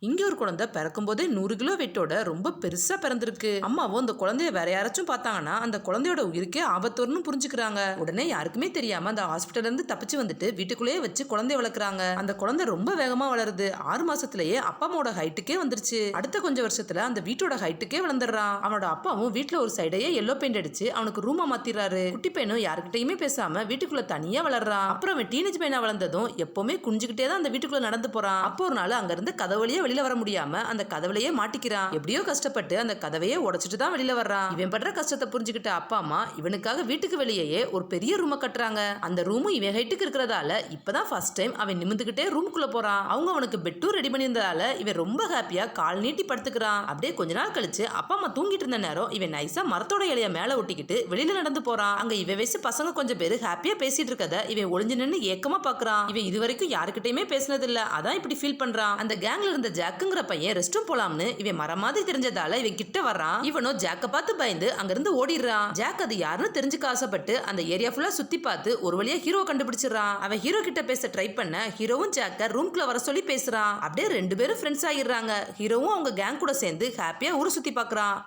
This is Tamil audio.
இங்க ஒரு குழந்தை பிறக்கும் போதே நூறு கிலோ வெட்டோட ரொம்ப பெருசா பிறந்திருக்கு. அம்மாவும் அந்த குழந்தைய வேற யாராச்சும் பார்த்தாங்கன்னா அந்த குழந்தையோட உயிருக்கே ஆபத்து வரும்னு புரிஞ்சுக்கிறாங்க. உடனே யாருக்குமே தெரியாம அந்த ஹாஸ்பிட்டல் இருந்து தப்பிச்சு வந்துட்டு வீட்டுக்குள்ளேயே வச்சு குழந்தைய வளர்க்குறாங்க. அந்த குழந்தை ரொம்ப வேகமா வளருது. ஆறு மாசத்திலேயே அப்பா அம்மாவோட ஹைட்டுக்கே வந்துருச்சு. அடுத்த கொஞ்சம் வருஷத்துல அந்த வீட்டோட ஹைட்டுக்கே வளர்ந்துடுறான். அவனோட அப்பாவும் வீட்டுல ஒரு சைடையே எல்லோ பெயிண்ட் அடிச்சு அவனுக்கு ரூமா மாத்திடுறாரு. குட்டி பையனும் யாருக்கிட்டையுமே பேசாம வீட்டுக்குள்ள தனியா வளர்றான். அப்புறம் அவன் டீனேஜ் பையனா வளர்ந்ததும் எப்பவுமே குஞ்சுக்கிட்டே தான் அந்த வீட்டுக்குள்ள நடந்து போறான். அப்போ ஒரு நாள் அங்க இருந்து கதவு வெளியில வர முடியாம அந்த கதவுலயே மாட்டிக்கிறான். எப்படியோ கஷ்டப்பட்டு அந்த கதவையே உடைச்சிட்டு தான் வெளியில வர்றான். இவன் படுற கஷ்டத்தை புரிஞ்சுக்கிட்ட அப்பா அம்மா இவனுக்காக வீட்டுக்கு வெளியே ஒரு பெரிய ரூமை கட்டுறாங்க. அந்த ரூமும் இவன் ஹைட்டுக்கு இருக்கிறதால இப்பதான் ஃபர்ஸ்ட் டைம் அவன் நிமிந்துகிட்டே ரூமுக்குள்ள போறான். அவங்க அவனுக்கு பெட்டும் ரெடி பண்ணியிருந்ததால இவன் ரொம்ப ஹாப்பியா கால் நீட்டி படுத்துக்கிறான். அப்படியே கொஞ்ச நாள் கழிச்சு அப்பா அம்மா தூங்கிட்டு இருந்த நேரம் இவன் நைஸா மரத்தோட இலைய மேல ஒட்டிக்கிட்டு வெளியில நடந்து போறான். அங்க இவன் வயசு பசங்க கொஞ்சம் பேர் ஹாப்பியா பேசிட்டு இருக்கத இவன் ஒளிஞ்சு நின்னு ஏக்கமா பாக்குறான். இவன் இது வரைக்கும் யாருக்கிட்டயுமே பேசினது இல்ல அதான் இப்படி ஃபீல் பண்றான். அந்த கேங்ல இருந்த ஜாக்குங்கிற பையன் ரெஸ்ட் ரூம் போலாம்னு இவன் மரம் மாதிரி தெரிஞ்சதால இவன் கிட்ட வர்றான். இவனும் ஜாக்க பார்த்து பயந்து அங்கிருந்து ஓடிடுறான். ஜாக் அது யாருன்னு தெரிஞ்சுக்க ஆசைப்பட்டு அந்த ஏரியா ஃபுல்லா சுத்தி பார்த்து ஒரு வழியா ஹீரோ கண்டுபிடிச்சிடுறான். அவன் ஹீரோ கிட்ட பேச ட்ரை பண்ண ஹீரோவும் ஜாக்க ரூம்குள்ள வர சொல்லி பேசுறான். அப்படியே ரெண்டு பேரும் ஃப்ரெண்ட்ஸ் ஆகிடுறாங்க ஹீரோவும் அவங்க கேங் கூட சேர்ந்து ஹாப்பியா ஊரை சுத்தி பார்க்கறான்.